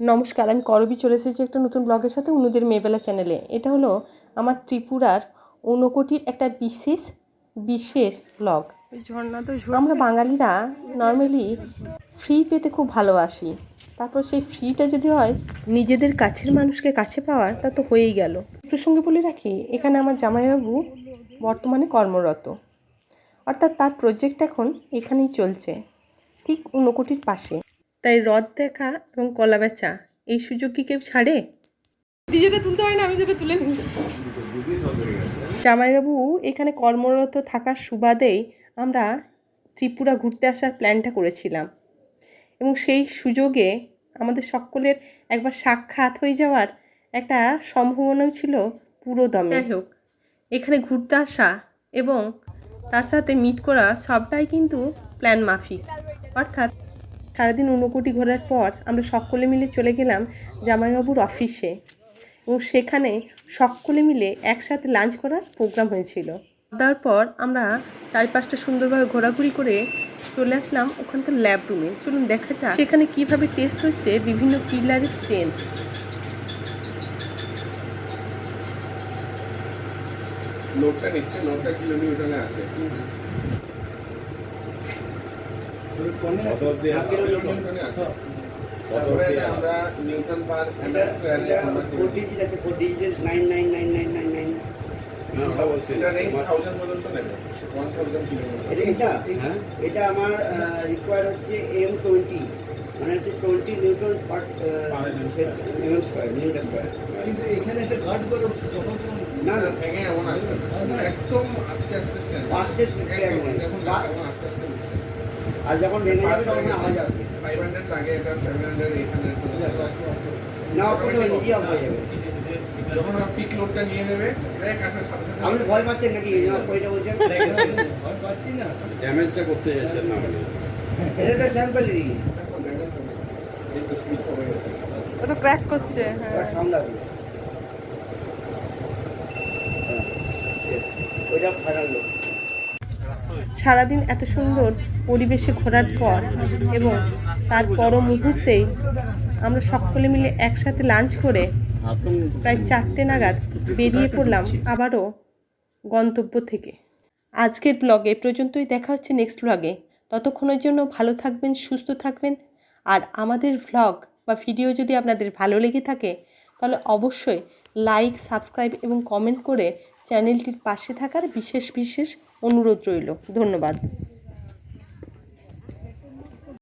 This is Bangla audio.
নমস্কার আমি করবি চলে এসেছি একটা নতুন ব্লগের সাথে অনুদের মেয়েবেলা চ্যানেলে। এটা হলো আমার ত্রিপুরার ঊনকোটির একটা বিশেষ বিশেষ ব্লগ। আমরা বাঙালিরা নর্মালি ফ্রি পেতে খুব ভালোবাসি। তারপর সেই ফ্রিটা যদি হয় নিজেদের কাছের মানুষকে কাছে পাওয়ার তা তো হয়েই গেল। প্রসঙ্গে বলে রাখি এখানে আমার জামাইবাবু বর্তমানে কর্মরত। অর্থাৎ তার প্রজেক্ট এখন এখানেই চলছে ঠিক ঊনকোটির পাশে। তাই হ্রদ দেখা এবং কলা বেচা এই সুযোগ কি কেউ ছাড়ে? ডিজেটা তুলতে হয় না আমি সেটা তুলে নিই। জামাইবাবু এখানে কর্মরত থাকার সুবাদেই আমরা ত্রিপুরা ঘুরতে আসার প্ল্যানটা করেছিলাম। এবং সেই সুযোগে আমাদের সকলের একবার সাক্ষাৎ হয়ে যাওয়ার একটা সম্ভাবনাও ছিল পুরো দমে যাই হোক এখানে ঘুরতে আসা এবং তার সাথে মিট করা সবটাই কিন্তু প্ল্যান মাফিক। অর্থাৎ সারাদিন ঊনকোটি ঘোরার পর আমরা সকলে মিলে চলে গেলাম জামাইবাবুর অফিসে এবং সেখানে সকলে মিলে একসাথে লাঞ্চ করার প্রোগ্রাম হয়েছিল। তারপর আমরা চার পাঁচটা সুন্দরভাবে ঘোরাঘুরি করে চলে আসলাম ওখানকার ল্যাব রুমে চলুন দেখা যাক সেখানে কীভাবে টেস্ট হচ্ছে বিভিন্ন পিলারের স্টেন লোডটা নিচ্ছে লোডটা কিলোমিটারে আছে কত অব্দি কিলোমিটারে আছে তারপরে এটা আমরা নিউটন পার রেঞ্জ 1000 পর্যন্ত নেবে 1000 কিলোমিটার এটা এটা আমার রিকোয়ার হচ্ছে এম টোয়েন্টি মানে হচ্ছে twenty newton per M square. Newton square কিন্তু এখানে একটা গার্ড করে যখন না না। ভেঙে এমন আসবে না। একদম আস্তে আস্তে। দেখুন এখন আস্তে আস্তে আর যখন ভেঙে যাবে তখন আওয়াজ আসবে 500 লাগে এটা 700 800 পর্যন্ত না ওটা নিজে অফ হয়ে যাবে। যখন পিক লোডটা নিয়ে নেবে এক আসার সাথে সাথে আপনি ভয় পাচ্ছেন নাকি? এই জন্য কইটা বলছেন। ভয় পাচ্ছি না। ড্যামেজটা করতে যাচ্ছেন না এটা একটা স্যাম্পলই এই তো স্পিড কমে গেছে। ও তো ক্র্যাক করছে হ্যাঁ। সাউন্ড হ্যাঁ, ওইটা ফাটাল লোক সারাদিন এত সুন্দর পরিবেশে ঘোরার পর এবং তার পর মুহূর্তেই আমরা সকলে মিলে একসাথে লাঞ্চ করে প্রায় চারটে নাগাদ বেরিয়ে পড়লাম আবারও গন্তব্য থেকে। আজকের ব্লগে পর্যন্তই দেখা হচ্ছে নেক্সট ব্লগে ততক্ষণের জন্য ভালো থাকবেন, সুস্থ থাকবেন। আর আমাদের ভ্লগ বা ভিডিও যদি আপনাদের ভালো লেগে থাকে, তাহলে অবশ্যই লাইক সাবস্ক্রাইব এবং কমেন্ট করে চ্যানেলটির পাশে থাকার বিশেষ বিশেষ অনুরোধ রইল। ধন্যবাদ।